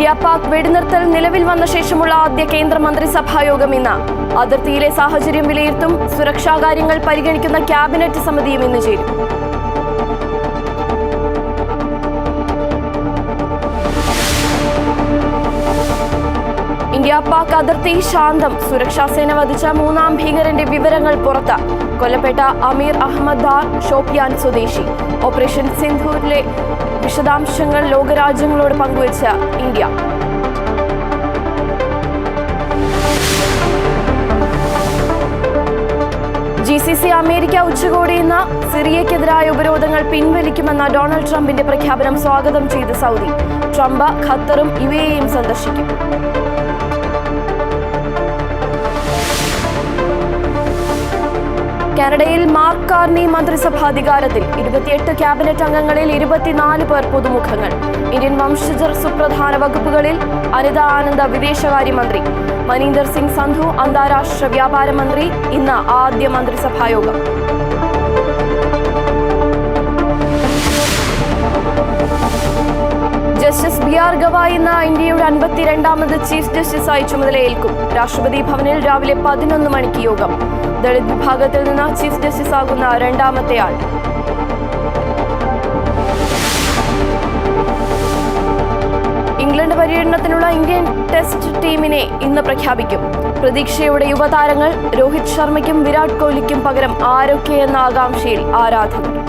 India Pak വെടിനിർത്തൽ നിലവിൽ വന്ന ശേഷമുള്ള ആദ്യ കേന്ദ്ര മന്ത്രിസഭാ യോഗം ഇന്ന്. അതിർത്തിയിലെ സാഹചര്യം വിലയിരുത്തും സുരക്ഷാ കാര്യങ്ങൾ പരിഗണിക്കുന്ന ക്യാബിനറ്റ് സമിതിയും ഇന്ന് ചേരും. ഇന്ത്യ പാക് അതിർത്തി ശാന്തം. സുരക്ഷാ സേന വധിച്ച മൂന്നാം ഭീകരന്റെ വിവരങ്ങൾ പുറത്ത്. കൊല്ലപ്പെട്ട അമീർ അഹമ്മദ് ദാർ ഷോപ്പിയാൻ സ്വദേശി. ഓപ്പറേഷൻ സിന്ധൂരിലെ വിശദാംശങ്ങൾ ലോകരാജ്യങ്ങളോട് പങ്കുവച്ച India. G C C America ഉച്ചകോടി ഇന്ന് സിറിയക്കെതിരായ ഉപരോധങ്ങൾ പിൻവലിക്കുമെന്ന ഡൊണാൾഡ് ട്രംപിന്റെ പ്രഖ്യാപനം സ്വാഗതം ചെയ്ത് സൗദി. ട്രംപ് ഖത്തറും യു എയും സന്ദർശിക്കും. കാനഡയിൽ മാർക്ക് കാർണി മന്ത്രിസഭാ അധികാരത്തിൽ ഇരുപത്തിയെട്ട് ക്യാബിനറ്റ് അംഗങ്ങളിൽ ഇരുപത്തിനാല് പേർ പുതുമുഖങ്ങൾ. ഇന്ത്യൻ വംശജർ സുപ്രധാന വകുപ്പുകളിൽ അനിത ആനന്ദ വിദേശകാര്യമന്ത്രി മനീന്ദർ സിംഗ് സന്ധു അന്താരാഷ്ട്ര വ്യാപാര മന്ത്രി. ഇന്ന് ആദ്യ മന്ത്രിസഭാ ആർ ഗവായ് എന്ന ഇന്ത്യയുടെ അൻപത്തിരണ്ടാമത് ചീഫ് ജസ്റ്റിസായി ചുമതലയേൽക്കും. രാഷ്ട്രപതി ഭവനിൽ രാവിലെ പതിനൊന്ന് മണിക്ക് യോഗം. ദളിത് വിഭാഗത്തിൽ നിന്ന് ചീഫ് ജസ്റ്റിസ് ആകുന്ന രണ്ടാമത്തെ ആൾ. ഇംഗ്ലണ്ട് പര്യടനത്തിനുള്ള ഇന്ത്യൻ ടെസ്റ്റ് ടീമിനെ ഇന്ന് പ്രഖ്യാപിക്കും. പ്രതീക്ഷയുടെ യുവതാരങ്ങൾ രോഹിത് ശർമ്മയ്ക്കും വിരാട് കോഹ്ലിക്കും പകരം ആരൊക്കെയെന്ന ആകാംക്ഷയിൽ ആരാധകർ.